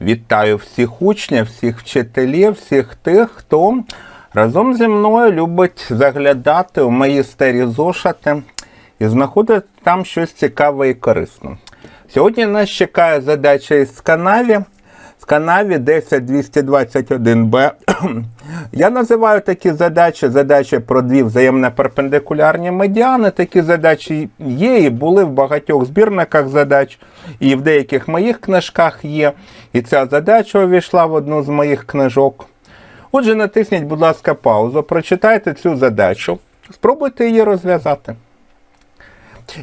Вітаю всіх учнів, всіх вчителів, всіх тих, хто разом зі мною любить заглядати у мої старі зошити і знаходити там щось цікаве і корисне. Сьогодні нас чекає задача із канаві. З канаві 10221Б. Я називаю такі задачі задачі про дві взаємно перпендикулярні медіани. Такі задачі є і були в багатьох збірниках задач, і в деяких моїх книжках є. І ця задача увійшла в одну з моїх книжок. Отже, натисніть, будь ласка, паузу, прочитайте цю задачу, спробуйте її розв'язати.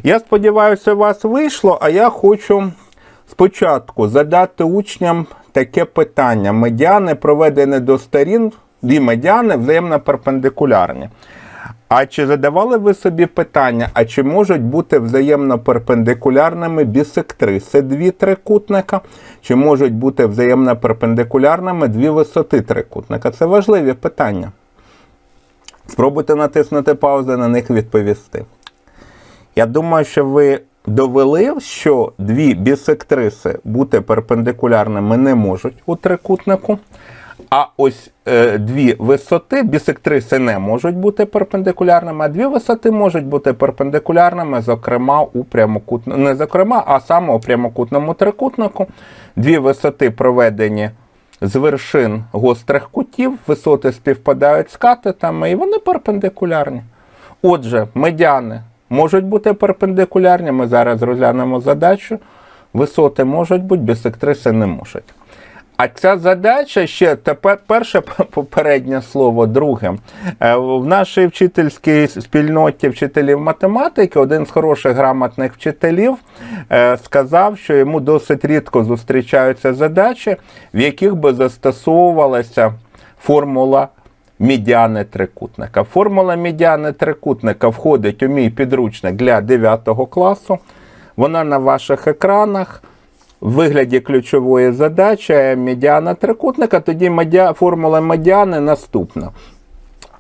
Я сподіваюся, у вас вийшло, а я хочу спочатку задати учням таке питання. Медіани проведені до сторін, дві медіани взаємно перпендикулярні. А чи задавали ви собі питання, а чи можуть бути взаємно перпендикулярними бісектриси дві трикутника, чи можуть бути взаємно перпендикулярними дві висоти трикутника? Це важливі питання. Спробуйте натиснути паузу на них відповісти. Я думаю, що ви довели, що дві бісектриси бути перпендикулярними не можуть у трикутнику. А ось е, дві висоти бісектриси не можуть бути перпендикулярними, а дві висоти можуть бути перпендикулярними, зокрема у прямокутному, не зокрема, а саме у прямокутному трикутнику. Дві висоти проведені з вершин гострих кутів, висоти співпадають з катетами, і вони перпендикулярні. Отже, медіани можуть бути перпендикулярні. Ми зараз розглянемо задачу. Висоти можуть бути, бісектриси не можуть. А ця задача ще тепер перше попереднє слово, друге. Е, В нашій вчительській спільноті вчителів математики один з хороших грамотних вчителів е, сказав, що йому досить рідко зустрічаються задачі, в яких би застосовувалася формула медіани трикутника. Формула медіани трикутника входить у мій підручник для 9 класу. Вона на ваших екранах. В вигляді ключової задачі медіана трикутника, тоді формула медіани наступна.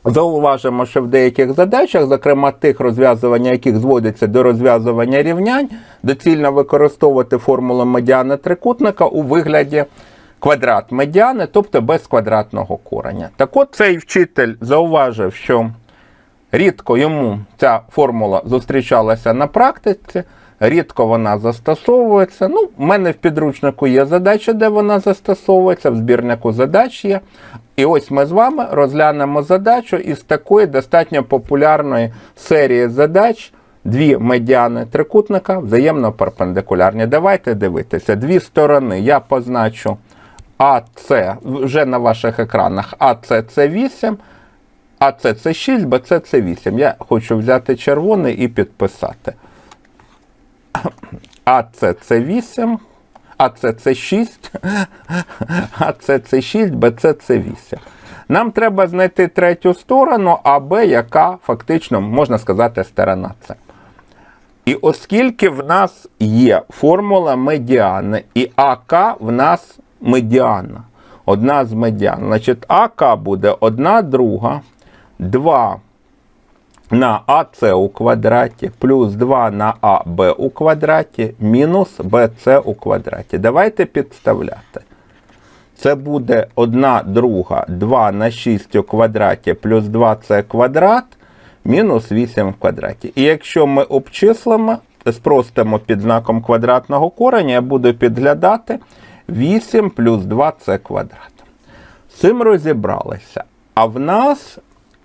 Зауважимо, що в деяких задачах, зокрема тих розв'язування, яких зводиться до розв'язування рівнянь, доцільно використовувати формулу медіани трикутника у вигляді квадрат медіани, тобто без квадратного кореня. Так от цей вчитель зауважив, що рідко йому ця формула зустрічалася на практиці. Рідко вона застосовується. Ну, в мене в підручнику є задача, де вона застосовується, в збірнику задач є. І ось ми з вами розглянемо задачу із такої достатньо популярної серії задач. Дві медіани трикутника взаємно перпендикулярні. Давайте дивитися. Дві сторони я позначу АС вже на ваших екранах. АС це 8, АС це 6, БЦ це 8. Я хочу взяти червоний і підписати. АЦ це 8, АЦ це 6, АЦ це 6, БЦ це 8. Нам треба знайти третю сторону, АБ, яка фактично, можна сказати, сторона С. І оскільки в нас є формула медіани, і АК в нас медіана, одна з медіан, значить АК буде 1 друга, 2 на АС у квадраті плюс 2 на АБ у квадраті мінус БЦ у квадраті. Давайте підставляти. Це буде 1 друга 2 на 6 у квадраті плюс 2С квадрат мінус 8 в квадраті. І якщо ми обчислимо, спростимо під знаком квадратного кореня, я буду підглядати 8 плюс 2С квадрат. З цим розібралися. А в нас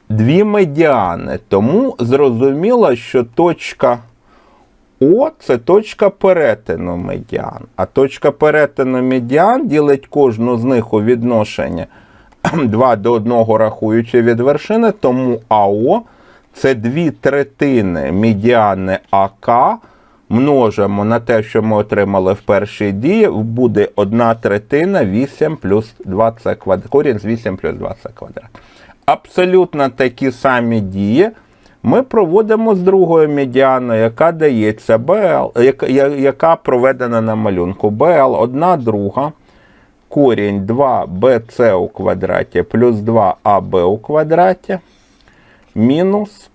дві медіани. Тому зрозуміло, що точка О це точка перетину медіан. А точка перетину медіан ділить кожну з них у відношенні 2 до 1 рахуючи від вершини, тому АО це дві третини медіани АК. Множимо на те, що ми отримали в першій дії, буде 1 третина 8 плюс 2С квадрат. Корінь з 8 плюс 2С квадрат абсолютно такі самі дії ми проводимо з другою медіаною, яка дається БЛ, яка, проведена на малюнку. БЛ 1 друга, корінь 2БЦ у квадраті плюс 2АБ у квадраті мінус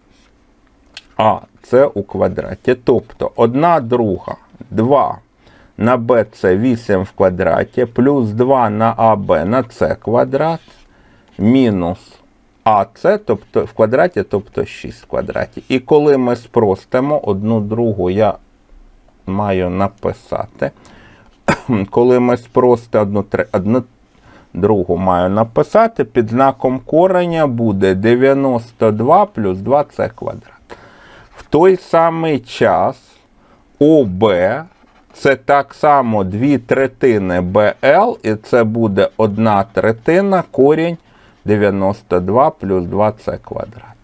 АЦ у квадраті. Тобто 1 друга 2 на b це 8 в квадраті, плюс 2 на ab на c квадрат, мінус АЦ, тобто в квадраті, тобто 6 в квадраті. І коли ми спростимо одну другу, я маю написати. Коли ми спростимо одну, одну другу маю написати, під знаком кореня буде 92 плюс 2c квадрат. Той самий час ОБ це так само 2 третини БЛ, і це буде 1 третина корінь 92 плюс 2c квадрат.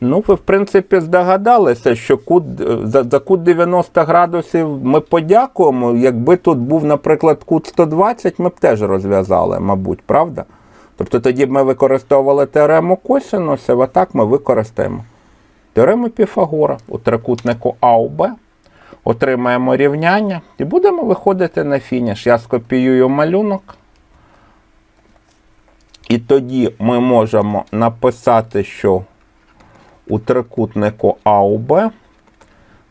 Ну, ви, в принципі, здогадалися, що кут, за, за кут 90 градусів ми подякуємо. Якби тут був, наприклад, кут 120, ми б теж розв'язали, мабуть, правда? Тобто тоді б ми використовували теорему косинусів, а так ми використаємо теорему Піфагора у трикутнику А у Б. Отримаємо рівняння і будемо виходити на фініш. Я скопіюю малюнок. І тоді ми можемо написати, що у трикутнику АУБ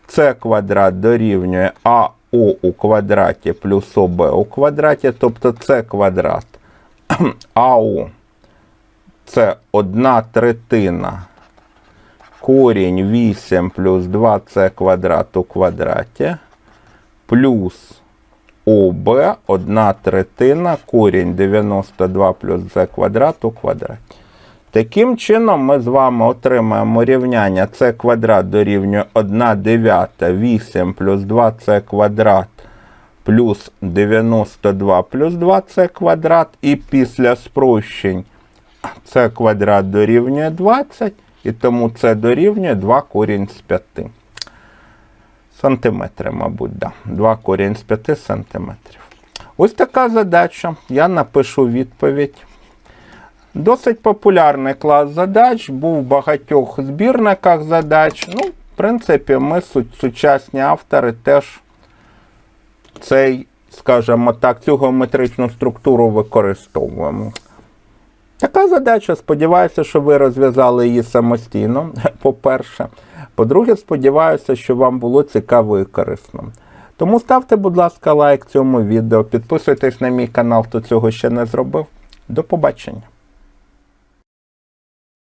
С квадрат дорівнює АО у квадраті плюс ОБ у квадраті, тобто С квадрат АО це 1 третина корінь 8 плюс 2С квадрат у квадраті плюс ОБ 1 третина корінь 92 плюс С квадрат у квадраті. Таким чином, ми з вами отримаємо рівняння c квадрат дорівнює 1 дев'ята 8 плюс 2c квадрат плюс 92 плюс 2c квадрат. І після спрощень c квадрат дорівнює 20, і тому це дорівнює 2 корінь з 5. Сантиметри, мабуть, да. 2 корінь з 5 сантиметрів. Ось така задача. Я напишу відповідь. Досить популярний клас задач, був в багатьох збірниках задач. Ну, в принципі, ми сучасні автори теж цей, скажімо так, цю геометричну структуру використовуємо. Така задача. Сподіваюся, що ви розв'язали її самостійно, по-перше. По-друге, сподіваюся, що вам було цікаво і корисно. Тому ставте, будь ласка, лайк цьому відео, підписуйтесь на мій канал, хто цього ще не зробив. До побачення.